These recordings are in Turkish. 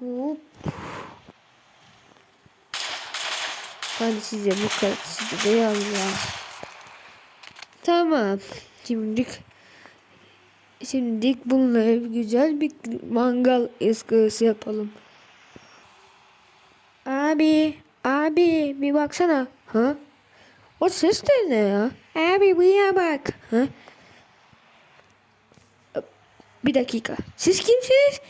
Hop. Hadi size bu kadar size de yallah. Tamam. Şimdi Şimdi bununla güzel bir mangal ızgarası yapalım. Abi, abi bir baksana. Ha? O ses de ne ya? Abi buraya bak. Ha? Bir dakika. Siz kimsiniz?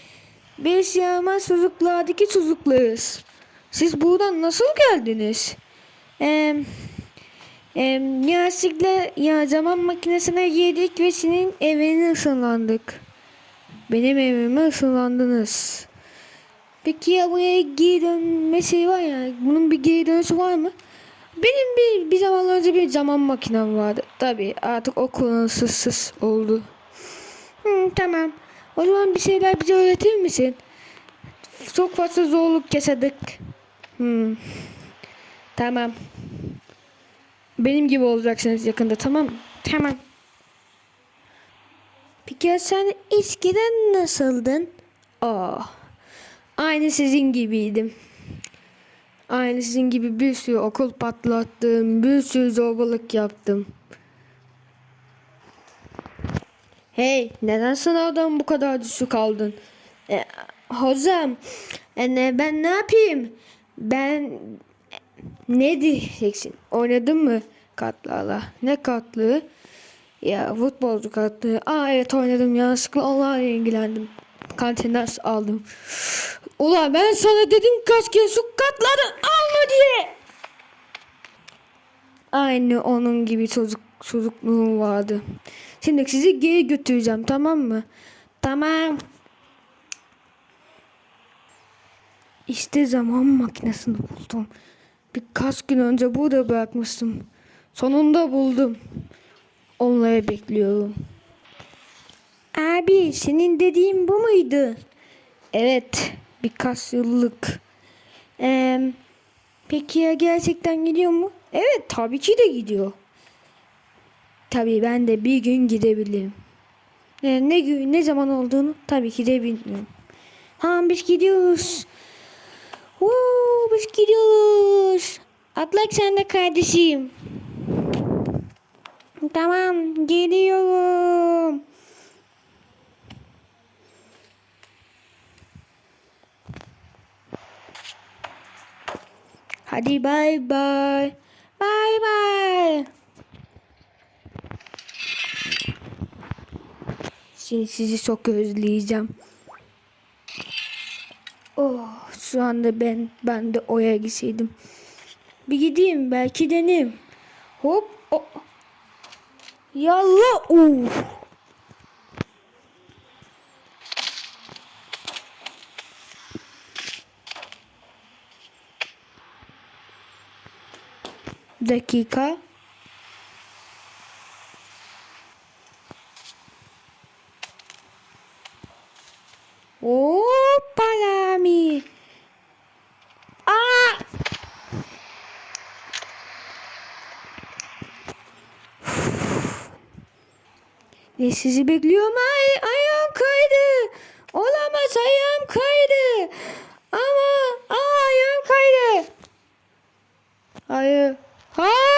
Biz Yağmaz çocuklardaki çocuklarız. Siz buradan nasıl geldiniz? Eee... Eee yanlışlıkla ya zaman makinesine girdik ve senin evine ısınlandık. Benim evime ısınlandınız. Peki ya buraya geri dönmesi var ya bunun bir geri dönüşü var mı? Benim bir, bir zamanlar önce bir zaman makinem vardı. Tabi artık o kullanışsız oldu. Hı, tamam. O zaman bir şeyler bize öğretir misin? Çok fazla zorluk yaşadık. Hmm. Tamam. Benim gibi olacaksınız yakında tamam mı? Tamam. Peki ya sen eskiden nasıldın? Aa, aynı sizin gibiydim. Aynı sizin gibi bir sürü okul patlattım, bir sürü zorbalık yaptım. Hey, neden sınavdan bu kadar düşük aldın? E, hocam, e, ne, ben ne yapayım? Ben ne diyeceksin? Oynadın mı katlarla? Ne katlığı? Ya futbolcu katlığı. Aa evet oynadım yanlışlıkla onlarla ilgilendim. Kantinden aldım. Ulan ben sana dedim kaç kere su katladın alma diye. Aynı onun gibi çocuk çocukluğum vardı. Şimdi sizi geri götüreceğim tamam mı? Tamam. İşte zaman makinesini buldum. Birkaç gün önce burada bırakmıştım. Sonunda buldum. Onları bekliyorum. Abi senin dediğin bu muydu? Evet. Birkaç yıllık. Ee, peki ya gerçekten gidiyor mu? Evet tabii ki de gidiyor. Tabii ben de bir gün gidebilirim. Ee, ne gün ne zaman olduğunu tabii ki de bilmiyorum. Ha biz gidiyoruz. Woo, biz gidiyoruz. Atla sen de kardeşim. Tamam geliyorum. Hadi bay bay. Bay bay. Şimdi sizi çok özleyeceğim. Oh, şu anda ben ben de oya gitseydim. Bir gideyim belki deneyim. Hop. Oh. Yallah. Uh. Dakika. Hoppala mi. Aa! Ne sizi bekliyorum? Ay ayağım kaydı. Olamaz ayağım kaydı. Ama aa ayağım kaydı. Hayır. Hayır.